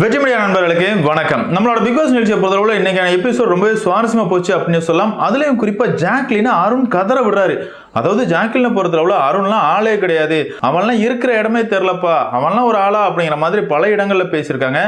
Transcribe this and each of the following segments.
வெற்றிமணியா நண்பர்களுக்கு வணக்கம். நம்மளோட பிக் பாஸ் நிகழ்ச்சியை பொறுத்தளவுல இன்னைக்கான எபிசோட் ரொம்பவே சுவாரஸ்யமா போச்சு அப்படின்னு சொல்லலாம். அதுலயும் குறிப்பா ஜாக்லின் அருண் கதற விடுறாரு. அதாவது ஜாக்லினை பொறுத்தளவுல அருண்லாம் ஆளே கிடையாது. அவன்லாம் இருக்கிற இடமே தெரிலப்பா அவன்லாம் ஒரு ஆளா அப்படிங்கிற மாதிரி பல இடங்கள்ல பேசியிருக்காங்க.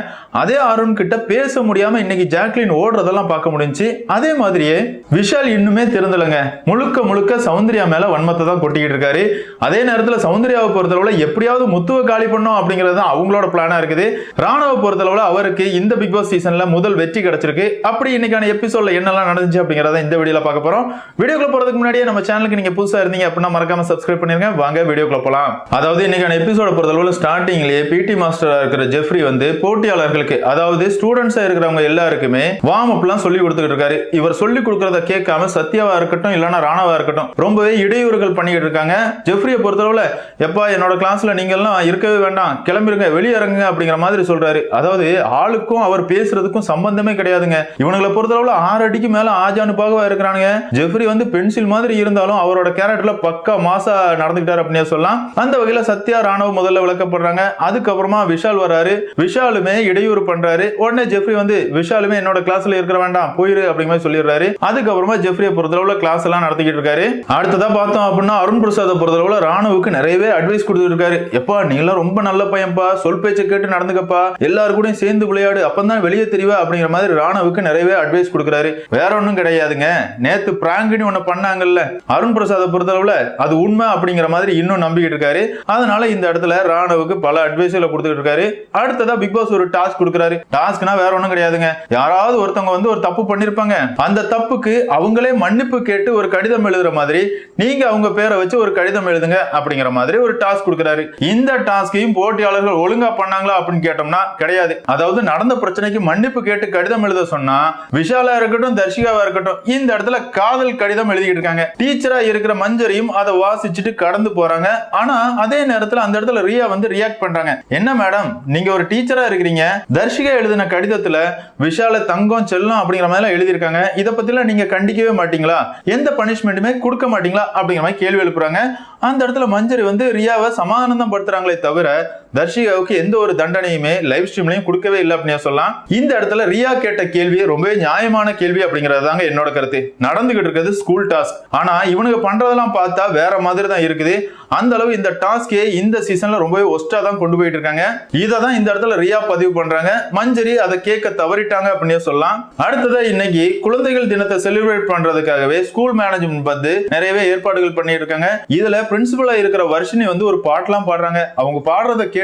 அதே அருண் கிட்ட பேச முடியாம இன்னைக்கு ஜாக்லின் ஓடுறதெல்லாம் பார்க்க முடிஞ்சுச்சு. அதே மாதிரியே விஷால் இன்னுமே திருந்தலைங்க. முழுக்க முழுக்க சௌந்தர்யா மேல வன்மத்தை தான் கொட்டிக்கிட்டு இருக்காரு. அதே நேரத்துல சௌந்தர்யாவை பொறுத்தளவுல எப்படியாவது முத்துவ காலி பண்ணோம் அப்படிங்கிறது தான் அவங்களோட பிளானா இருக்குது. ராணுவ பொறுத்தளவில் அவருக்கு இந்த பிக் பாஸ் சீசன்ல முதல் வெற்றி கிடைச்சிருக்கு. அப்படி இன்னைக்கான எபிசோடில் என்னெல்லாம் நடந்துச்சு அப்படிங்கிறத இந்த வீடியோவில் பார்க்க போறோம். வீடியோக்குள்ள போகிறதுக்கு முன்னாடியே நம்ம சேனலுக்கு நீங்க புதுசாக இருந்தீங்க அப்படின்னா மறக்காம சப்ஸ்கிரைப் பண்ணிருங்க. வாங்க வீடியோக்குள்ள போகலாம் அதாவது இன்னைக்கான எபிசோட பொறுத்தளவில் ஸ்டார்டிங்லேயே பிடி மாஸ்டராக இருக்கிற ஜெஃப்ரி வந்து போட்டியாளர்களுக்கு அதாவது ஸ்டூடெண்ட்ஸாக இருக்கிறவங்க எல்லாருக்குமே வார்ம் அப்லாம் சொல்லி கொடுத்துக்கிட்டு இருக்காரு. இவர் சொல்லி கொடுக்குறத கேட்காம சத்யாவா இருக்கட்டும் இல்லைன்னா ராணவா இருக்கட்டும் ரொம்பவே இடையூறுகள் பண்ணிக்கிட்டு இருக்காங்க. ஜெஃப்ரியை பொறுத்தளவில் எப்பா என்னோட கிளாஸில் நீங்கள்லாம் இருக்கவே வேண்டாம். கிளம்பிருங்க வெளியே இறங்குங்க அப்படிங்கிற மாதிரி சொல்றாரு. அதாவது ஆளுக்கும் அவர் பேசுறதுக்கும் சம்பந்தமே கிடையாதுங்க. இவனுங்களை பொறுத்தளவுல ஆறு அடிக்கு மேல ஆஜானுப்பாகவா இருக்கிறானுங்க. ஜெஃப்ரி வந்து பென்சில் மாதிரி இருந்தாலும் அவரோட கேரக்டர்ல பக்கா மாசா நடந்துகிட்டாரு அப்படின்னு சொல்லலாம். அந்த வகையில சத்யா ராணுவ முதல்ல விளக்கப்படுறாங்க. அதுக்கப்புறமா விஷால் வராரு விஷாலுமே இடையூறு பண்றாரு. உடனே ஜெஃப்ரி வந்து விஷாலுமே என்னோட கிளாஸ்ல இருக்கிற வேண்டாம். போயிரு அப்படிங்கிற மாதிரி சொல்லிடுறாரு. அதுக்கப்புறமா ஜெஃப்ரியை பொறுத்தளவுல கிளாஸ் எல்லாம் நடத்திக்கிட்டு இருக்காரு. அடுத்ததா பார்த்தோம் அப்படின்னா அருண் பிரசாத பொறுத்தளவுல ராணுவுக்கு நிறையவே அட்வைஸ் கொடுத்துருக்காரு எப்பா நீங்களாம் ரொம்ப நல்ல பையன்பா. சொல் பேச்சை கேட்டு நடந்துக்கப்பா. எல்லாரு கூடயும் சேர்ந்து விளையாடு அப்பதான் வெளியே தெரியவா அப்படிங்கிற மாதிரி ராணுவுக்கு நிறையவே அட்வைஸ் கொடுக்குறாரு. வேற ஒன்றும் கிடையாதுங்க. நேத்து பிராங்கினி ஒன்று பண்ணாங்கல்ல. அருண் பிரசாதை பொறுத்தளவுல அது உண்மை அப்படிங்கிற மாதிரி இன்னும் நம்பிக்கிட்டு இருக்காரு. அதனால இந்த இடத்துல ராணுவுக்கு பல அட்வைஸ்களை கொடுத்துட்டு இருக்காரு. அடுத்ததா பிக் பாஸ் ஒரு டாஸ்க் கொடுக்குறாரு. டாஸ்க்னா வேற ஒன்றும் கிடையாதுங்க. யாராவது ஒருத்தவங்க வந்து ஒரு தப்பு பண்ணிருப்பாங்க. அந்த தப்புக்கு அவங்களே மன்னிப்பு கேட்டு ஒரு கடிதம் எழுதுற மாதிரி நீங்க அவங்க பேரை வச்சு ஒரு கடிதம் எழுதுங்க அப்படிங்கிற மாதிரி ஒரு டாஸ்க் கொடுக்குறாரு. இந்த டாஸ்கையும் போட்டியாளர்கள் ஒழுங்கா பண்ணாங்களா அப்படின்னு கேட்டோம்னா கிடையாது. அதாவது நடந்த பிரச்சனைக்கு மன்னிப்பு கேட்டு கடிதம் எழுத சொன்னா விஷாலா இருக்கட்டும் தர்ஷிகாவா இருக்கட்டும் இந்த இடத்துல காதல் கடிதம் எழுதிட்டு இருக்காங்க. டீச்சரா இருக்கிற மஞ்சரியும் அதை வாசிச்சுட்டு கடந்து போறாங்க. ஆனா அதே நேரத்துல அந்த இடத்துல ரியா வந்து ரியாக்ட் பண்றாங்க. என்ன மேடம் நீங்க ஒரு டீச்சரா இருக்கிறீங்க. தர்ஷிகா எழுதின கடிதத்துல விஷால தங்கம் செல்லம் அப்படிங்கிற மாதிரி எழுதியிருக்காங்க. இதை பத்திலாம் நீங்க கண்டிக்கவே மாட்டீங்களா? எந்த பனிஷ்மெண்ட்டுமே கொடுக்க மாட்டீங்களா? அப்படிங்கிற மாதிரி கேள்வி எழுப்புறாங்க. அந்த இடத்துல மஞ்சரி வந்து ரியாவை சமாதானம் படுத்துறாங்களே தவிர தர்ஷிகாவுக்கு எந்த ஒரு தண்டனையுமே லைவ் ஸ்ட்ரீம்லையும் கொடுக்கவே இல்லை அப்படின்னு சொல்லலாம். இந்த இடத்துல ரியா கேட்ட கேள்வி ரொம்பவே நியாயமான கேள்வி அப்படிங்கிறது தாங்க என்னோட கருத்து. நடந்துகிட்டு இருக்கிறது ஸ்கூல் டாஸ்க் ஆனா இவனுக்கு பண்றதெல்லாம் பார்த்தா வேற மாதிரி தான் இருக்குது. அந்த அளவு இந்த டாஸ்கே இந்த சீசன்ல ரொம்பவே ஒஸ்டா தான் கொண்டு போயிட்டு இருக்காங்க. இதை தான் இந்த இடத்துல ரியா பதிவு பண்றாங்க. மஞ்சரி அதை கேட்க தவறிட்டாங்க அப்படின்னு சொல்லலாம். அடுத்ததா இன்னைக்கு குழந்தைகள் தினத்தை செலிப்ரேட் பண்றதுக்காகவே ஸ்கூல் மேனேஜ்மெண்ட் வந்து நிறையவே ஏற்பாடுகள் பண்ணிட்டு இருக்காங்க இதுல பிரின்சிபலா இருக்கிற வர்ஷினி வந்து ஒரு பாட்டெல்லாம் பாடுறாங்க. அவங்க பாடுறத கேட்டு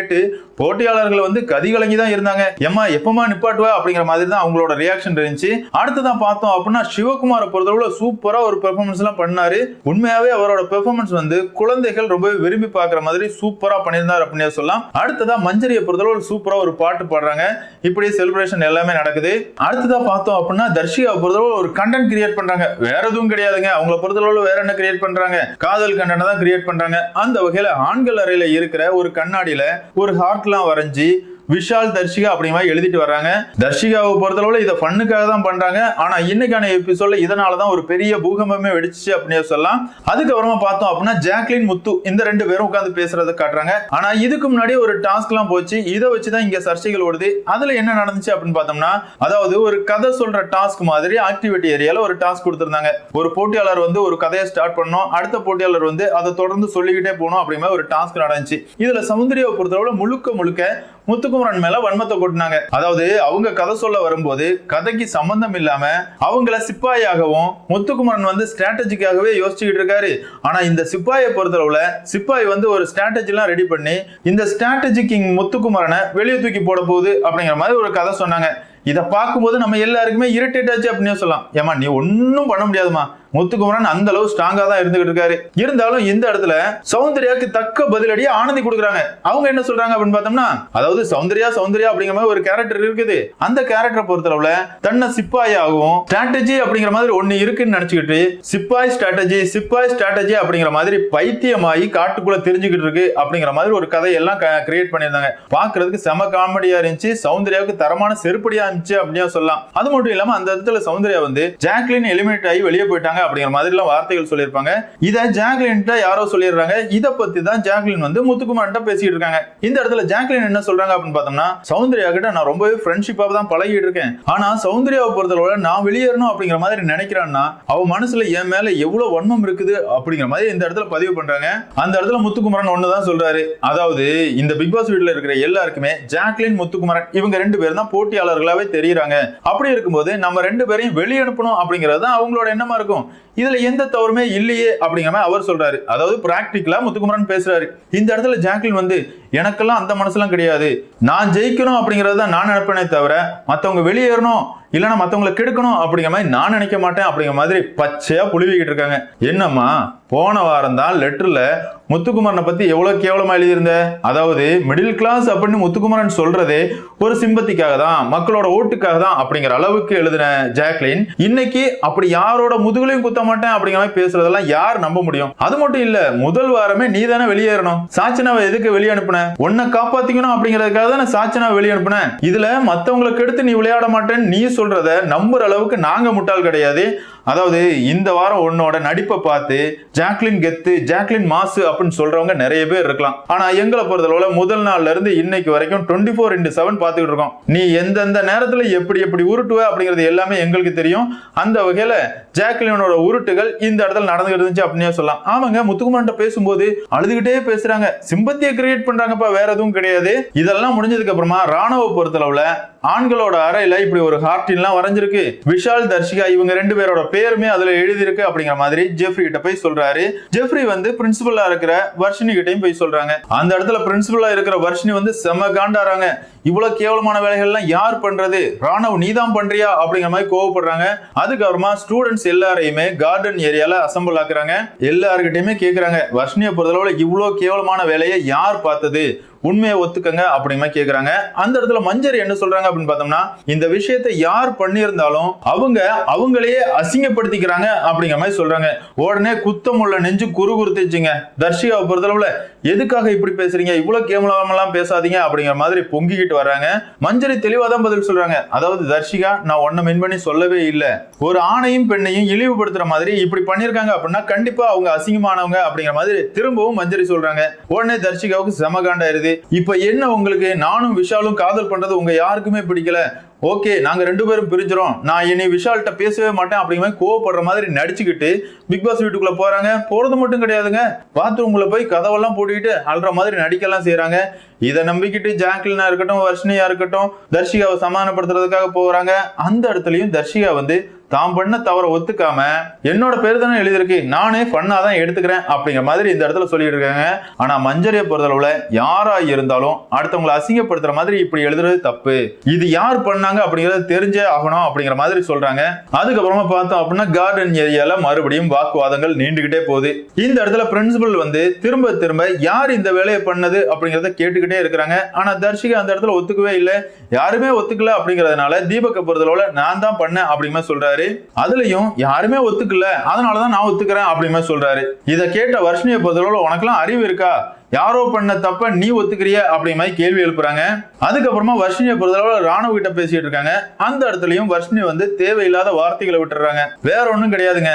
போட்டியாளர்கள் வந்து கதிகலங்கி தான் இருந்தாங்க. ஏமா எப்பமா நிப்பாட்டுவா? அப்படிங்கிற மாதிரி தான் அவங்களோட ரியாக்ஷன் இருந்துச்சு. அடுத்ததான் பார்த்தோம் அப்படின்னா சிவகுமாரை பொறுத்தளவுல சூப்பரா ஒரு பெர்ஃபார்மன்ஸ் எல்லாம் பண்ணாரு. உண்மையாவே அவரோட பெர்ஃபார்மன்ஸ் வந்து குழந்தைகள் ரொம்பவே விரும்பி பார்க்குற மாதிரி சூப்பரா பண்ணியிருந்தார் அப்படின்னு சொல்லலாம். அடுத்ததா மஞ்சரியை பொறுத்தளவு சூப்பரா ஒரு பாட்டு பாடுறாங்க. இப்படி செலிப்ரேஷன் எல்லாமே நடக்குது. அடுத்ததா பார்த்தோம் அப்படின்னா தர்ஷிகா பொறுத்தளவு ஒரு கண்டென்ட் கிரியேட் பண்றாங்க. வேற எதுவும் கிடையாதுங்க. அவங்கள பொறுத்தளவு வேற என்ன கிரியேட் பண்றாங்க? காதல் கண்டனை தான் கிரியேட் பண்றாங்க. அந்த வகையில ஆண்கள் அறையில இருக்கிற ஒரு கண்ணாடியில ஒரு ஹார்ட்லாம் வரைஞ்சி விஷால் தர்ஷிகா அப்படிங்கிற மாதிரி எழுதிட்டு வர்றாங்க. தர்ஷிகாவை பொறுத்தளவுல இதை ஃபண்ணுக்காக தான் பண்றாங்க. ஆனா இன்னைக்கான எபிசோட்ல இதனால தான் ஒரு பெரிய பூகம்பமே வெடிச்சு அப்படின்னு சொல்லலாம். அதுக்கப்புறமா பார்த்தோம் அப்படின்னா ஜாக்லின் முத்து இந்த ரெண்டு பேரும் உட்காந்து பேசுறதை காட்டுறாங்க. ஆனா இதுக்கு முன்னாடி ஒரு டாஸ்க் எல்லாம் போச்சு. இதை வச்சுதான் இங்க சர்ச்சைகள் ஓடுது. அதுல என்ன நடந்துச்சு அப்படின்னு பார்த்தோம்னா அதாவது ஒரு கதை சொல்ற டாஸ்க் மாதிரி ஆக்டிவிட்டி ஏரியால ஒரு டாஸ்க் கொடுத்திருந்தாங்க. ஒரு போட்டியாளர் வந்து ஒரு கதையை ஸ்டார்ட் பண்ணோம் அடுத்த போட்டியாளர் வந்து அதை தொடர்ந்து சொல்லிக்கிட்டே போகணும் அப்படிங்கிற ஒரு டாஸ்க் நடந்துச்சு. இதுல சமுந்திரியை பொறுத்தளவுல முழுக்க முழுக்க முத்துக்குமரன் மேல வன்மத்தை கொட்டினாங்க. அதாவது அவங்க கதை சொல்ல வரும்போது கதைக்கு சம்பந்தம் இல்லாம அவங்கள சிப்பாயாகவும் முத்துக்குமரன் வந்து ஸ்ட்ராட்டஜிக்காகவே யோசிச்சுக்கிட்டு இருக்காரு. ஆனா இந்த சிப்பாயை பொறுத்தளவுல சிப்பாய் வந்து ஒரு ஸ்ட்ராட்டஜி எல்லாம் ரெடி பண்ணி இந்த ஸ்ட்ராட்டஜி கிங் முத்துக்குமரனை வெளியே தூக்கி போட போகுது அப்படிங்கிற மாதிரி ஒரு கதை சொன்னாங்க. இதை பார்க்கும்போது நம்ம எல்லாருக்குமே இரிட்டேட் ஆச்சு அப்படின்னு சொல்லலாம். ஏமா நீ ஒன்றும் பண்ண முடியாதுமா முத்துக்குமரன் அந்த அளவு ஸ்ட்ராங்கா தான் இருந்துகிட்டு இருக்காரு. இருந்தாலும் இந்த இடத்துல சௌந்தர்யாக்கு தக்க பதிலடி ஆனந்தி கொடுக்குறாங்க. அவங்க என்ன சொல்றாங்க அப்படின்னு பார்த்தோம்னா அதாவது சௌந்தர்யா சௌந்தர்யா அப்படிங்கிற மாதிரி ஒரு கேரக்டர் இருக்குது. அந்த கேரக்டரை பொறுத்தளவுல தன்னை சிப்பாயாகவும் ஸ்ட்ராட்டஜி அப்படிங்கிற மாதிரி ஒண்ணு இருக்குன்னு நினைச்சுக்கிட்டு சிப்பாய் ஸ்ட்ராட்டஜி சிப்பாய் ஸ்ட்ராட்டஜி அப்படிங்கிற மாதிரி பைத்தியமாயி காட்டுக்குள்ள தெரிஞ்சுக்கிட்டு இருக்கு அப்படிங்கிற மாதிரி ஒரு கதையெல்லாம் கிரியேட் பண்ணியிருந்தாங்க. பாக்குறதுக்கு செம காமெடியா இருந்துச்சு. சௌந்தர்யாவுக்கு தரமான செருப்படியா இருந்துச்சு அப்படின்னு சொல்லலாம். அது மட்டும் இல்லாம அந்த இடத்துல சௌந்தர்யா வந்து ஜாக்லின் எலிமினேட் ஆகி வெளியே போயிட்டாங்க. அப்படிங்கிற மாதிரிலாம் வார்த்தைகள் சொல்லியிருப்பாங்க. இதை ஜாக்லின்ட்ட யாரோ சொல்லிடுறாங்க. இதை பத்தி தான் ஜாக்லின் வந்து முத்துக்குமார்கிட்ட பேசிட்டு இருக்காங்க. இந்த இடத்துல ஜாக்லின் என்ன சொல்றாங்க அப்படின்னு பார்த்தோம்னா சௌந்தர்யா கிட்ட நான் ரொம்பவே ஃப்ரெண்ட்ஷிப்பாக தான் பழகிட்டு இருக்கேன். ஆனா சௌந்தர்யாவை பொறுத்தளவுல நான் வெளியேறணும் அப்படிங்கிற மாதிரி நினைக்கிறான்னா அவ மனசுல என் மேல எவ்வளவு வன்மம் இருக்குது அப்படிங்கிற மாதிரி இந்த இடத்துல பதிவு பண்றாங்க. அந்த இடத்துல முத்துக்குமரன் ஒண்ணுதான் சொல்றாரு. அதாவது இந்த பிக் பாஸ் வீட்டுல இருக்கிற எல்லாருக்குமே ஜாக்லின் முத்துக்குமரன் இவங்க ரெண்டு பேரும் தான் போட்டியாளர்களாவே தெரியுறாங்க. அப்படி இருக்கும்போது நம்ம ரெண்டு பேரையும் வெளியனுப்பணும் அப்படிங்கிறது தான் அவங்களோட எண்ணமா இருக்கும். இதுல எந்த தவறுமே இல்லையே அப்படிங்கிற மாதிரி அவர் சொல்றாரு. அதாவது பிராக்டிக்கலா முத்துக்குமரன் பேசுறாரு. இந்த இடத்துல ஜாக்லின் வந்து எனக்கெல்லாம் அந்த மனசுலாம் கிடையாது. நான் ஜெயிக்கணும் அப்படிங்கிறது தான் நான் நினைப்பேனே தவிர மற்றவங்க வெளியேறணும் இல்லைன்னா மற்றவங்களை கெடுக்கணும் அப்படிங்கிற மாதிரி நான் நினைக்க மாட்டேன் அப்படிங்கிற மாதிரி பச்சையாக புழுவிக்கிட்டு இருக்காங்க. என்னம்மா போன வாரம் தான் லெட்டரில் முத்துக்குமரனை பற்றி எவ்வளோ கேவலமாக எழுதியிருந்த? அதாவது மிடில் கிளாஸ் அப்படின்னு முத்துக்குமரன் சொல்கிறதே ஒரு சிம்பத்திக்காக தான் மக்களோட ஓட்டுக்காக தான் அப்படிங்கிற அளவுக்கு எழுதின ஜாக்லின். இன்னைக்கு அப்படி யாரோட முதுகுலையும் குத்த மாட்டேன் அப்படிங்கிற மாதிரி பேசுறதெல்லாம் யார் நம்ப முடியும்? அது மட்டும் இல்லை முதல் வாரமே நீ தானே வெளியேறணும். சாச்சினாவை எதுக்கு வெளியே அனுப்புன? உன்னை காப்பாத்திக்கணும் அப்படிங்கிறதுக்காக தானே சாச்சனாவை வெளியே அனுப்புன இதுல மத்தவங்களை கெடுத்து நீ விளையாட மாட்டேன்னு நீ சொல்றத நம்புற அளவுக்கு நாங்க முட்டாள் கிடையாது. அதாவது இந்த வாரம் உன்னோட நடிப்பை பார்த்து ஜாக்லின் கெத்து ஜாக்லின் மாசு அப்படின்னு சொல்றவங்க நிறைய பேர் இருக்கலாம். ஆனா எங்களை பொறுத்தளவுல முதல் நாள்ல இருந்து இன்னைக்கு வரைக்கும் டுவெண்ட்டி ஃபோர் இன்டு செவன் பார்த்துக்கிட்டு இருக்கோம். நீ எந்தெந்த நேரத்துல எப்படி எப்படி உருட்டுவ அப்படிங்கிறது எல்லாமே எங்களுக்கு தெரியும். அந்த வகையில ஜாக்லினோட உருட்டுகள் இந்த இடத்துல நடந்துகிட்டு இருந்துச்சு அப்படின்னே சொல்லலாம். ஆமாங்க முத்துக்குமார்ட்ட பேசும்போது அழுதுகிட்டே பேசுறாங்க. சிம்பத்தியை கிரியேட் பண்றாங்கப்பா வேற எதுவும் கிடையாது. இதெல்லாம் முடிஞ்சதுக்கு அப்புறமா ராணுவ பொறுத்தளவுல ஆண்களோட அறையில இப்படி ஒரு ஹார்டின்லாம் வரைஞ்சிருக்கு. விஷால் தர்ஷிகா இவங்க ரெண்டு பேரோட பேருமே அதுல எழுதியிருக்கு அப்படிங்கிற மாதிரி ஜெஃப்ரி கிட்ட போய் சொல்றாரு. ஜெஃப்ரி வந்து பிரின்சிபலா இருக்கிற வர்ஷினி கிட்டையும் போய் சொல்றாங்க. அந்த இடத்துல பிரின்சிபலா இருக்கிற வர்ஷினி வந்து செம காண்டாறாங்க இவ்வளவு கேவலமான வேலைகள்லாம் யார் பண்றது? ராணவ் நீதான் பண்றியா? அப்படிங்கிற மாதிரி கோவப்படுறாங்க. அதுக்கப்புறமா ஸ்டூடெண்ட்ஸ் எல்லாரையுமே கார்டன் ஏரியால அசம்பிள் ஆக்குறாங்க. எல்லாருக்கிட்டையுமே கேக்குறாங்க. வர்ஷினியை பொறுத்தளவுல இவ்வளவு கேவலமான வேலையை யார் பார்த்தது? உண்மையை ஒத்துக்கங்க அப்படிங்கிற மாதிரி கேக்குறாங்க. அந்த இடத்துல மஞ்சரி என்ன சொல்றாங்க அப்படின்னு பார்த்தோம்னா இந்த விஷயத்தை யார் பண்ணியிருந்தாலும் அவங்க அவங்களையே அசிங்கப்படுத்திக்கிறாங்க அப்படிங்கிற மாதிரி சொல்றாங்க. உடனே குத்தமுள்ள நெஞ்சு குறு குறுத்துச்சுங்க தர்ஷிகாவை பொறுத்தளவுல எதுக்காக இப்படி பேசுறீங்க? இவ்வளவு கேமலாமெல்லாம் பேசாதீங்க அப்படிங்கிற மாதிரி பொங்கிக்கிட்டு வர்றாங்க. மஞ்சரி தெளிவா தான் பதில் சொல்றாங்க. அதாவது தர்ஷிகா நான் ஒன்ன மின் பண்ணி சொல்லவே இல்லை. ஒரு ஆணையும் பெண்ணையும் இழிவுபடுத்துற மாதிரி இப்படி பண்ணிருக்காங்க அப்படின்னா கண்டிப்பா அவங்க அசிங்கமானவங்க அப்படிங்கிற மாதிரி திரும்பவும் மஞ்சரி சொல்றாங்க. உடனே தர்ஷிகாவுக்கு செமகாண்டாயிருது இப்போ என்ன உங்களுக்கு? நானும் விஷாலும் காதல் பண்றது உங்க யாருக்குமே பிடிக்கல. ஓகே நாங்கள் ரெண்டு பேரும் பிரிஞ்சிரோம் நான் இனி விஷால்கிட்ட பேசவே மாட்டேன். அப்படிங்கிற மாதிரி கோவப்படுற மாதிரி நடிச்சுக்கிட்டு பிக் பாஸ் வீட்டுக்குள்ள போறாங்க. போறது மட்டும் கிடையாதுங்க. பாத்ரூம்ல போய் கதவெல்லாம் போட்டுக்கிட்டு அல்ற மாதிரி நடிக்கலாம் செய்கிறாங்க இதை நம்பிக்கிட்டு ஜாக்லினா இருக்கட்டும் வர்ஷினியா இருக்கட்டும் தர்ஷிகாவை சமாதானப்படுத்துறதுக்காக போகிறாங்க அந்த இடத்துலையும் தர்ஷிகா வந்து தான் பண்ண தவற ஒத்துக்காம என்னோட பேர் தானே எழுதியிருக்கு நானே ஃபன்னா தான் எடுத்துக்கிறேன் அப்படிங்கிற மாதிரி இந்த இடத்துல சொல்லிட்டு இருக்காங்க. ஆனா மஞ்சரியை பொறுத்தளவுல யாரா இருந்தாலும் அடுத்தவங்களை அசிங்கப்படுத்துற மாதிரி இப்படி எழுதுறது தப்பு. இது யார் பண்ணாங்க அப்படிங்கறது தெரிஞ்சே ஆகணும் அப்படிங்கிற மாதிரி சொல்றாங்க. அதுக்கப்புறமா பார்த்தோம் அப்படின்னா கார்டன் ஏரியால மறுபடியும் வாக்குவாதங்கள் நீண்டுகிட்டே போகுது. இந்த இடத்துல பிரின்சிபல் வந்து திரும்ப திரும்ப யார் இந்த வேலையை பண்ணது அப்படிங்கறத கேட்டுக்கிட்டே இருக்கிறாங்க. ஆனா தர்ஷிகா அந்த இடத்துல ஒத்துக்கவே இல்லை. யாருமே ஒத்துக்கல அப்படிங்கறதுனால தீபக்கை பொறுத்தளவுல நான் தான் பண்ணேன் அப்படிங்கிற சொல்றாரு. அதுலயும் யாருமே ஒத்துக்கல. அதனாலதான் நான் ஒத்துக்கிறேன் அப்படின்னு சொல்றாரு. இதை கேட்ட வர்ஷினிய பதிலோட உனக்கெல்லாம் அறிவு இருக்கா? யாரோ பண்ண தப்ப நீ ஒத்துக்கிறிய அப்படி மாதிரி கேள்வி எழுப்புறாங்க. அதுக்கப்புறமா வர்ஷினிய பொறுத்தளவுல ராணுவ கிட்ட பேசிட்டு இருக்காங்க. அந்த இடத்துலயும் வர்ஷினி வந்து தேவையில்லாத வார்த்தைகளை விட்டுறாங்க வேற ஒண்ணும் கிடையாதுங்க.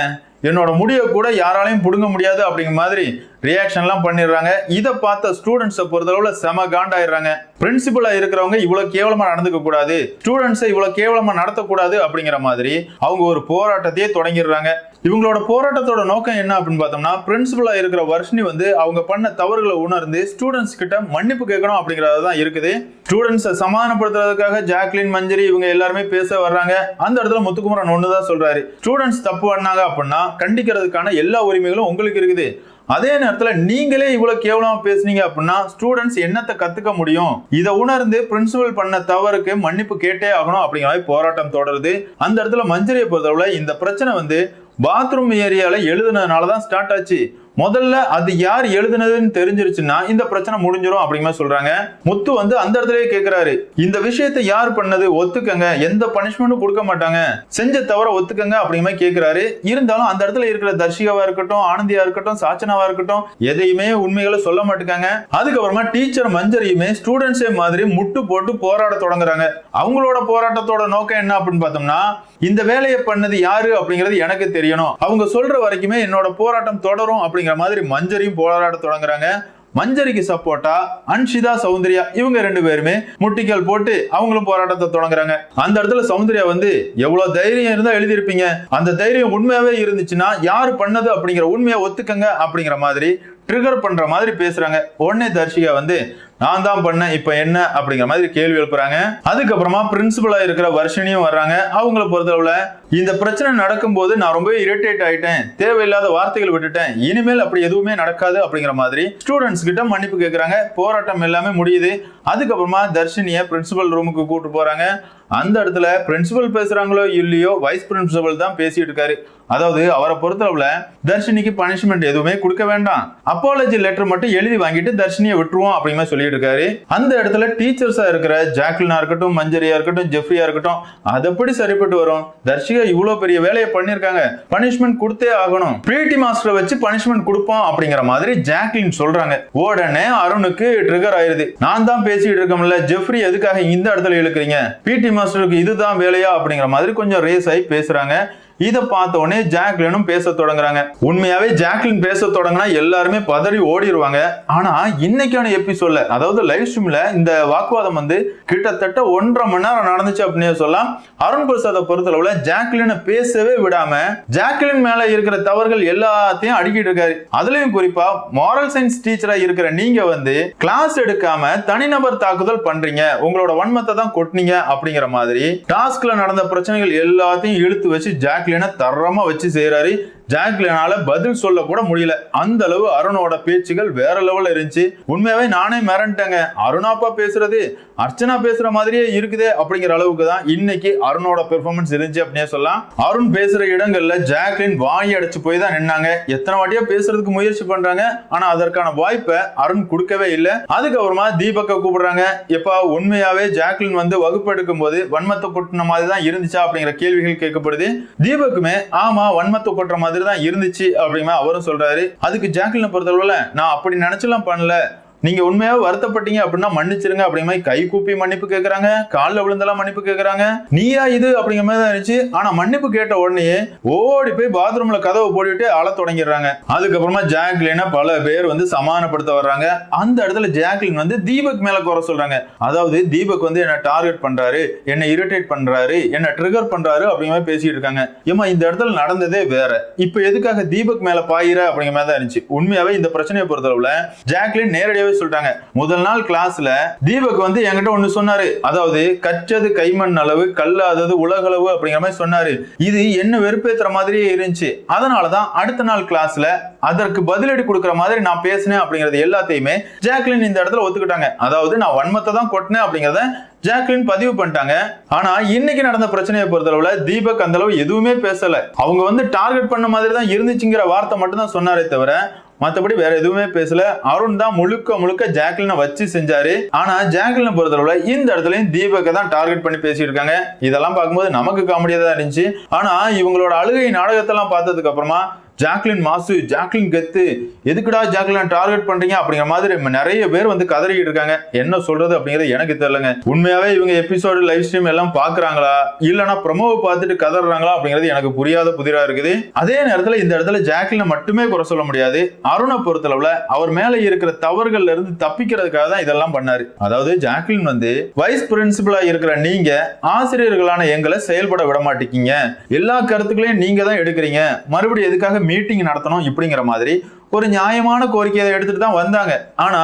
என்னோட முடியை கூட யாராலையும் பிடுங்க முடியாது அப்படிங்கிற மாதிரி ரியாக்ஷன்லாம் பண்ணிடுறாங்க. இதை பார்த்த ஸ்டூடெண்ட்ஸை பொறுத்தளவுல செம காண்டாயிடுறாங்க. பிரின்சிபலாக இருக்கிறவங்க இவ்வளோ கேவலமாக நடந்துக்க கூடாது. ஸ்டூடெண்ட்ஸை இவ்வளோ கேவலமாக நடத்தக்கூடாது அப்படிங்கிற மாதிரி அவங்க ஒரு போராட்டத்தையே தொடங்கிடுறாங்க. இவங்களோட போராட்டத்தோட நோக்கம் என்ன அப்படின்னு பார்த்தோம்னா பிரின்சிபலா இருக்கிற வர்ஷினி வந்து அவங்க பண்ண தவறுகளை உணர்ந்து ஸ்டூடெண்ட்ஸ் கிட்ட மன்னிப்பு கேட்கணும் அப்படிங்கறது தான் இருக்குது. ஸ்டூடெண்ட்ஸை சமாதானப்படுத்துறதுக்காக ஜாக்லின் மஞ்சரி இவங்க எல்லாருமே பேச வர்றாங்க. அந்த இடத்துல முத்துக்குமரன் ஒண்ணுதான் சொல்றாரு. ஸ்டூடெண்ட்ஸ் தப்பு பண்ணாங்க அப்படின்னா கண்டிக்கிறதுக்கான எல்லா உரிமைகளும் உங்களுக்கு இருக்குது. அதே நேரத்துல நீங்களே இவ்வளவு கேவலமா பேசுனீங்க அப்படின்னா ஸ்டூடெண்ட்ஸ் என்னத்தை கத்துக்க முடியும்? இதை உணர்ந்து பிரின்சிபல் பண்ண தவறுக்கு மன்னிப்பு கேட்டே ஆகணும் அப்படிங்கிற மாதிரி போராட்டம் தொடருது. அந்த இடத்துல மஞ்சரியை பொறுத்தளவுல இந்த பிரச்சனை வந்து பாத்ரூம் ஏரியாவில் எழுதுனதுனால தான் ஸ்டார்ட் ஆச்சு. முதல்ல அது யார் எழுதுனதுன்னு தெரிஞ்சிருச்சுன்னா இந்த பிரச்சனை முடிஞ்சிடும் அப்படிங்கிற சொல்றாங்க. முத்து வந்து அந்த இடத்துலயே கேக்குறாரு. இந்த விஷயத்தை யார் பண்ணது? ஒத்துக்கங்க. எந்த பனிஷ்மெண்ட்டும் கொடுக்க மாட்டாங்க. செஞ்ச தவிர ஒத்துக்கங்க அப்படிங்கிற மாதிரி கேக்குறாரு. இருந்தாலும் அந்த இடத்துல இருக்கிற தர்ஷிகாவா இருக்கட்டும் ஆனந்தியா இருக்கட்டும் சாச்சனாவா இருக்கட்டும் எதையுமே உண்மைகளை சொல்ல மாட்டேங்காங்க. அதுக்கப்புறமா டீச்சர் மஞ்சரியுமே ஸ்டூடெண்ட்ஸே மாதிரி முட்டு போட்டு போராட தொடங்குறாங்க. அவங்களோட போராட்டத்தோட நோக்கம் என்ன அப்படின்னு பார்த்தோம்னா இந்த வேலையை பண்ணது யாரு அப்படிங்கிறது எனக்கு தெரியணும். அவங்க சொல்ற வரைக்குமே என்னோட போராட்டம் தொடரும் அப்படிங்கிற மாதிரி மஞ்சரியும் போராட தொடங்குறாங்க. மஞ்சரிக்கு சப்போர்ட்டா அன்ஷிதா சௌந்தர்யா இவங்க ரெண்டு பேருமே முட்டிக்கல் போட்டு அவங்களும் போராட்டத்தை தொடங்குறாங்க. அந்த இடத்துல சௌந்தர்யா வந்து எவ்வளவு தைரியம் இருந்தா எழுதியிருப்பீங்க. அந்த தைரியம் உண்மையாவே இருந்துச்சுன்னா யார் பண்ணது அப்படிங்கிற உண்மையை ஒத்துக்கங்க அப்படிங்கிற மாதிரி ட்ரிகர் பண்ற மாதிரி பேசுறாங்க. உடனே தர்ஷிகா வந்து நான் தான் பண்ணேன் இப்ப என்ன? அப்படிங்கிற மாதிரி கேள்வி எழுப்புறாங்க. அதுக்கப்புறமா பிரின்சிபலா இருக்கிற வர்ஷினியும் வர்றாங்க. அவங்கள பொறுத்தளவுல இந்த பிரச்சனை நடக்கும்போது நான் ரொம்பவே இரிட்டேட் ஆயிட்டேன். தேவையில்லாத வார்த்தைகள் விட்டுட்டேன். இனிமேல் அப்படி எதுவுமே நடக்காது அப்படிங்கிற மாதிரி ஸ்டூடெண்ட்ஸ் கிட்ட மன்னிப்பு கேட்குறாங்க போராட்டம் எல்லாமே முடியுது. அதுக்கப்புறமா தர்ஷினியை பிரின்சிபல் ரூமுக்கு கூட்டு போறாங்க. அந்த இடத்துல பிரின்சிபல் பேசுறாங்களோ இல்லையோ வைஸ் பிரின்சிபல் தான் பேசிட்டு இருக்காரு. அதாவது அவரை பொறுத்தளவுல தர்ஷினிக்கு பனிஷ்மெண்ட் எதுவுமே கொடுக்க வேண்டாம். அப்பாலஜி லெட்டர் மட்டும் எழுதி வாங்கிட்டு தர்ஷினியை விட்டுருவோம் அப்படிங்கிற சொல்லிட்டு இருக்காரு. அந்த இடத்துல டீச்சர்ஸா இருக்கிற ஜாக்லினா இருக்கட்டும் மஞ்சரியா இருக்கட்டும் ஜெஃப்ரியா இருக்கட்டும் அது எப்படி சரிப்பட்டு வரும்? தர்ஷிகா இவ்வளோ பெரிய வேலையை பண்ணியிருக்காங்க. பனிஷ்மெண்ட் கொடுத்தே ஆகணும். பிடி மாஸ்டரை வச்சு பனிஷ்மெண்ட் கொடுப்போம் அப்படிங்கிற மாதிரி ஜாக்லின் சொல்றாங்க. உடனே அருணுக்கு ட்ரிகர் ஆயிருது. நான் தான் பேசிட்டு இருக்கோம்ல ஜெஃப்ரி எதுக்காக இந்த இடத்துல இழுக்கிறீங்க? பிடி மாஸ்டருக்கு இதுதான் வேலையா அப்படிங்கிற மாதிரி கொஞ்சம் ரேஸ் ஆகி பேசுறாங்க. இதை பார்த்த உடனே ஜாக்லினும் பேச தொடங்குறாங்க. உண்மையாவே ஜாக்லின் பேச தொடங்கினா எல்லாருமே பதறி ஓடிடுவாங்க ஆனா இன்னைக்கான எபிசோட்ல அதாவது லைவ் ஸ்ட்ரீம்ல இந்த வாக்குவாதம் வந்து கிட்டத்தட்ட ஒன்றரை மணி நேரம் நடந்துச்சு அப்படின்னு சொல்லலாம். அருண் பிரசாத பொறுத்தளவுல ஜாக்லினை பேசவே விடாம ஜாக்லின் மேல இருக்கிற தவறுகள் எல்லாத்தையும் அடிக்கிட்டு இருக்காரு. அதுலயும் குறிப்பா மாரல் சயின்ஸ் டீச்சரா இருக்கிற நீங்க வந்து கிளாஸ் எடுக்காம தனிநபர் தாக்குதல் பண்றீங்க. உங்களோட வன்மத்தை தான் கொட்டினீங்க அப்படிங்கிற மாதிரி டாஸ்க்ல நடந்த பிரச்சனைகள் எல்லாத்தையும் இழுத்து வச்சு ஜாக்லினை தரமாக வச்சு செய்யறாரு ஜாக்லினால பதில் சொல்ல கூட முடியல. அந்த அளவு அருணோட பேச்சுகள் வேற லெவல்ல இருந்துச்சு. உண்மையாவே நானே மிரண்டேங்க. அருணாப்பா பேசுறது அர்ச்சனா பேசுற மாதிரியே இருக்குதே அப்படிங்கிற அளவுக்கு தான் இன்னைக்கு அருணோட பெர்ஃபார்மன்ஸ் இருந்துச்சு அப்படின்னே சொல்லலாம். அருண் பேசுற இடங்கள்ல ஜாக்லின் வாய் அடைச்சு போய் தான் நின்னாங்க. எத்தனை வாட்டியா பேசுறதுக்கு முயற்சி பண்றாங்க. ஆனா அதற்கான வாய்ப்பை அருண் கொடுக்கவே இல்லை. அதுக்கப்புறமா தீபக்கை கூப்பிடுறாங்க. எப்பா உண்மையாவே ஜாக்லின் வந்து வகுப்பு எடுக்கும் போது வன்மத்தை கொட்டின மாதிரி தான் இருந்துச்சா அப்படிங்கிற கேள்விகள் கேட்கப்படுது. தீபக்குமே ஆமா வன்மத்தை கொட்டுற மாதிரி தான் இருந்துச்சு அப்படிங்கிற அவரும் சொல்றாரு. அதுக்கு ஜாக்லினை பொறுத்தளவுல நான் அப்படி நினைச்செல்லாம் பண்ணல. நீங்க உண்மையாவே வருத்தப்பட்டீங்க அப்படின்னா மன்னிச்சிருங்க அப்படிங்கிற மாதிரி கை கூப்பி மன்னிப்பு கேட்கறாங்க காலில் விழுந்தெல்லாம் மன்னிப்பு கேட்கறாங்க நீயா இது அப்படிங்கிற மாதிரி தான் இருந்துச்சு. ஆனா மன்னிப்பு கேட்ட உடனே ஓடி போய் பாத்ரூம்ல கதவை போட்டுட்டு அழ தொடங்கிடுறாங்க. அதுக்கப்புறமா ஜாக்லினை பல பேர் வந்து சமாதானப்படுத்த வர்றாங்க. அந்த இடத்துல ஜாக்லின் வந்து தீபக் மேல குறை சொல்றாங்க. அதாவது தீபக் வந்து என்ன டார்கெட் பண்றாரு என்ன இரிட்டேட் பண்றாரு என்ன ட்ரிகர் பண்றாரு அப்படிங்கிற மாதிரி பேசிட்டு இருக்காங்க. ஏமா இந்த இடத்துல நடந்ததே வேற. இப்போ எதுக்காக தீபக் மேல பாயிர அப்படிங்கிற மாதிரி தான் இருந்துச்சு. உண்மையாவே இந்த பிரச்சனையை பொறுத்தளவுல ஜாக்லின் நேரடியாக நேரடியாவே சொல்லிட்டாங்க முதல் நாள் கிளாஸ்ல தீபக் வந்து என்கிட்ட ஒண்ணு சொன்னாரு. அதாவது கற்றது கைமண் அளவு கல்லாதது உலகளவு அப்படிங்கிற மாதிரி சொன்னாரு. இது என்ன வெறுப்பேத்துற மாதிரியே இருந்துச்சு. அதனாலதான் அடுத்த நாள் கிளாஸ்ல அதற்கு பதிலடி கொடுக்குற மாதிரி நான் பேசினேன் அப்படிங்கறது எல்லாத்தையுமே ஜாக்லின் இந்த இடத்துல ஒத்துக்கிட்டாங்க. அதாவது நான் வன்மத்தை தான் கொட்டினேன் அப்படிங்கறத ஜாக்லின் பதிவு பண்ணிட்டாங்க. ஆனா இன்னைக்கு நடந்த பிரச்சனையை பொறுத்தளவுல தீபக் அந்த அளவு எதுவுமே பேசல. அவங்க வந்து டார்கெட் பண்ண மாதிரி தான் இருந்துச்சுங்கிற வார்த்தை மட்டும் தான் சொன்னாரே தவிர மற்றபடி வேற எதுவுமே பேசல. அருண் தான் முழுக்க முழுக்க ஜாக்லினை வச்சு செஞ்சாரு. ஆனா ஜாக்லினை பொறுத்தளவுல இந்த இடத்துலயும் தீபக்கை தான் டார்கெட் பண்ணி பேசிட்டு இருக்காங்க. இதெல்லாம் பார்க்கும்போது நமக்கு காமெடியா தான் இருந்துச்சு. ஆனா இவங்களோட அழுகை நாடகத்தெல்லாம் பார்த்ததுக்கு அப்புறமா ஜாக்லின் மாசு ஜாக்லின் கெத்து எதுக்குடா ஜாக்லின் டார்கெட் பண்றீங்க அப்படிங்கிற மாதிரி நிறைய பேர் வந்து கதறிக்கிட்டு இருக்காங்க. என்ன சொல்றது அப்படிங்கிறது எனக்கு தெரியலங்க. உண்மையாவே இவங்க எபிசோடு லைவ் ஸ்ட்ரீம் எல்லாம் பாக்குறாங்களா இல்லனா ப்ரமோவை பார்த்துட்டு கதறாங்களா அப்படிங்கிறது எனக்கு புரியாத புதிரா இருக்குது. அதே நேரத்துல இந்த இடத்துல ஜாக்லினை மட்டுமே குறை சொல்ல முடியாது. அருணை பொறுத்தளவுல அவர் மேல இருக்கிற தவறுகள்ல இருந்து தப்பிக்கிறதுக்காக தான் இதெல்லாம் பண்ணாரு. அதாவது ஜாக்லின் வந்து வைஸ் பிரின்சிபலா இருக்கிற நீங்க ஆசிரியர்களான எங்களை செயல்பட விட மாட்டேங்க எல்லா கருத்துக்களையும் நீங்க தான் எடுக்கிறீங்க. மறுபடியும் எதுக்காக மீட்டிங் நடத்தணும் இப்படிங்கிற மாதிரி ஒரு நியாயமான கோரிக்கையை எடுத்துட்டு தான் வந்தாங்க. ஆனா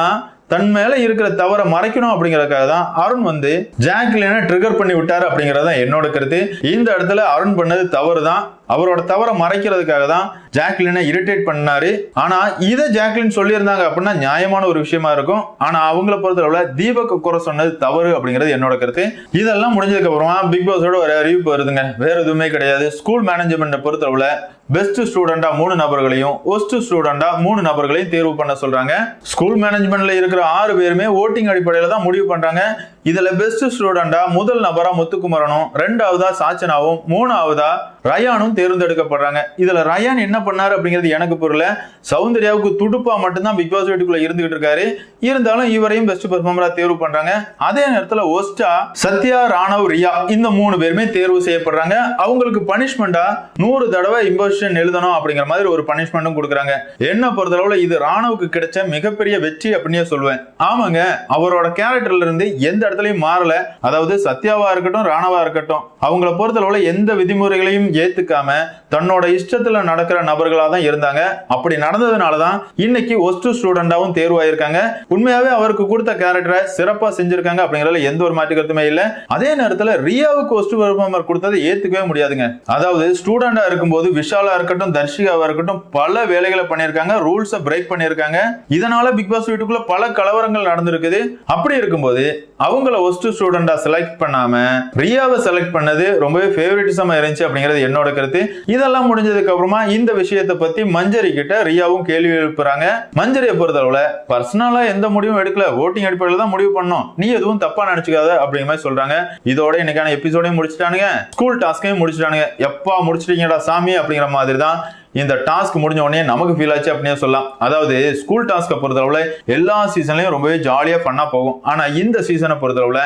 தன் மேல இருக்கிற தவறை மறைக்கணும் அப்படிங்கறதுக்காக தான் அருண் வந்து ஜாக்லினை ட்ரிகர் பண்ணி விட்டாரு அப்படிங்கறது தான் என்னோட கருத்து. இந்த இடத்துல அருண் பண்ணது தவறு தான் அவரோட தவறை மறைக்கிறதுக்காக தான் ஜாக்லினை இரிட்டேட் பண்ணாரு. ஆனா இதை ஜாக்லின் சொல்லியிருந்தாங்க அப்படின்னா நியாயமான ஒரு விஷயமா இருக்கும். ஆனா அவங்கள பொறுத்தளவுல தீபக் குறை சொன்னது தவறு அப்படிங்கிறது என்னோட கருத்து. இதெல்லாம் முடிஞ்சதுக்கு அப்புறமா பிக் பாஸோட ஒரு அறிவிப்பு வருதுங்க. வேற எதுவுமே கிடையாது. ஸ்கூல் மேனேஜ்மெண்ட்டை பொறுத்தளவுல பெஸ்ட் ஸ்டூடெண்டா மூணு நபர்களையும் ஒஸ்ட் ஸ்டூடெண்டா மூணு நபர்களையும் தேர்வு பண்ண சொல்றாங்க. ஸ்கூல் மேனேஜ்மெண்ட்ல இருக்கிற ஆறு பேருமே ஓட்டிங் அடிப்படையில தான் முடிவு பண்றாங்க. இதுல பெஸ்ட் ஸ்டூடெண்டா முதல் நபரா முத்துக்குமரனும் ரெண்டாவதா சாச்சனாவும் மூணாவதா ரயானும் தேர்ந்தெடுக்கப்படுறாங்க. இதில் ரயான் என்ன பண்ணார் அப்படிங்கிறது எனக்கு புரியல. சௌந்தர்யாவுக்கு துடுப்பாக மட்டும்தான் பிக் பாஸ் வீட்டுக்குள்ள இருந்துகிட்டு இருக்காரு. இருந்தாலும் இவரையும் பெஸ்ட் பெர்ஃபார்மராக தேர்வு பண்ணுறாங்க அதே நேரத்தில் ஒஸ்டா சத்யா ராணவ் ரியா இந்த மூணு பேருமே தேர்வு செய்யப்படுறாங்க. அவங்களுக்கு பனிஷ்மெண்ட்டாக நூறு தடவை இம்போசிஷன் எழுதணும் அப்படிங்கிற மாதிரி ஒரு பனிஷ்மெண்ட்டும் கொடுக்குறாங்க. என்ன பொறுத்தளவில் இது ராணுவுக்கு கிடைச்ச மிகப்பெரிய வெற்றி அப்படின்னே சொல்லுவேன். ஆமாங்க அவரோட கேரக்டர்ல இருந்து எந்த இடத்துலையும் மாறல. அதாவது சத்யாவா இருக்கட்டும் ராணவா இருக்கட்டும். அவங்கள பொறுத்தளவில் எந்த விதிமுறைகளையும் ஏத்துக்காம தன்னோட இஷ்டத்துல நடக்கிற நபர்களா தான் இருந்தாங்க. அப்படி நடந்ததுனால தான் இன்னைக்கு ஒஸ்ட் ஸ்டூடெண்டாவும் தேர்வாயிருக்காங்க. உண்மையாவே அவருக்கு கொடுத்த கேரக்டரை சிறப்பா செஞ்சிருக்காங்க அப்படிங்கறதுல எந்த ஒரு மாற்று கருத்துமே இல்ல. அதே நேரத்துல ரியாவுக்கு ஒஸ்ட் பெர்ஃபார்மர் கொடுத்ததை ஏத்துக்கவே முடியாதுங்க. அதாவது ஸ்டூடெண்டா இருக்கும்போது விஷாலா இருக்கட்டும் தர்ஷிகாவா இருக்கட்டும் பல வேலைகளை பண்ணியிருக்காங்க. ரூல்ஸை பிரேக் பண்ணியிருக்காங்க. இதனால பிக் பாஸ் வீட்டுக்குள்ள பல கலவரங்கள் நடந்திருக்குது. அப்படி இருக்கும்போது அவங்கள ஒஸ்ட் ஸ்டூடெண்டா செலக்ட் பண்ணாம ரியாவை செலக்ட் பண்ணது ரொம்பவே ஃபேவரட்டிசமா இருந்துச்சு அப்படிங்கிறது என்னோட கருத்து. இதெல்லாம் முடிஞ்சதுக்கு அப்புறமா இந்த விஷயத்தை பத்தி மஞ்சரி கிட்ட ரியாவும் கேள்வி எழுப்புறாங்க. மஞ்சரியை பொறுத்தளவுல பர்சனலா எந்த முடிவும் எடுக்கல. ஓட்டிங் அடிப்படையில் தான் முடிவு பண்ணோம். நீ எதுவும் தப்பா நினைச்சுக்காத அப்படிங்கிற மாதிரி சொல்றாங்க. இதோட இன்னைக்கான எபிசோடையும் முடிச்சிட்டானுங்க. ஸ்கூல் டாஸ்கையும் முடிச்சிட்டானுங்க. எப்பா முடிச்சிட்டீங்கடா சாமி அப்படிங்கிற மாதிரி தான் இந்த டாஸ்க் முடிஞ்ச உடனே நமக்கு ஃபீல் ஆச்சு அப்படின்னு சொல்லலாம். அதாவது ஸ்கூல் டாஸ்க்கை பொறுத்தளவுல எல்லா சீசன்லையும் ரொம்பவே ஜாலியாக பண்ணா போகும். ஆனால் இந்த சீசனை பொறுத்தளவுல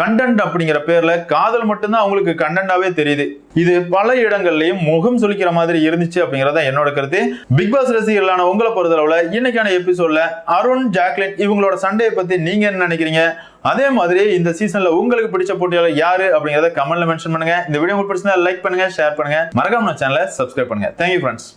கண்டென்ட் அப்படிங்கிற பேர்ல காதல் மட்டும்தான் அவங்களுக்கு கண்டென்ட்டாவே தெரியுது. இது பல இடங்கள்லயும் முகம் சொல்லிக்கிற மாதிரி இருந்துச்சு அப்படிங்கறத என்னோட கருத்து. பிக் பாஸ் ரசிகர்களான உங்களை பொறுத்தளவுல இன்னைக்கான எபிசோட்ல அருண் ஜாக்லின் இவங்களோட சண்டையை பத்தி நீங்க என்ன நினைக்கிறீங்க? அதே மாதிரி இந்த சீசன்ல உங்களுக்கு பிடிச்ச போட்டியாளர் யாரு அப்படிங்கறத கமெண்ட்ல மென்ஷன் பண்ணுங்க. இந்த வீடியோ உங்களுக்கு பிடிச்சா லைக் பண்ணுங்க ஷேர் பண்ணுங்க. மறக்காம சேனலை சப்ஸ்கிரைப் பண்ணுங்க. Thank you friends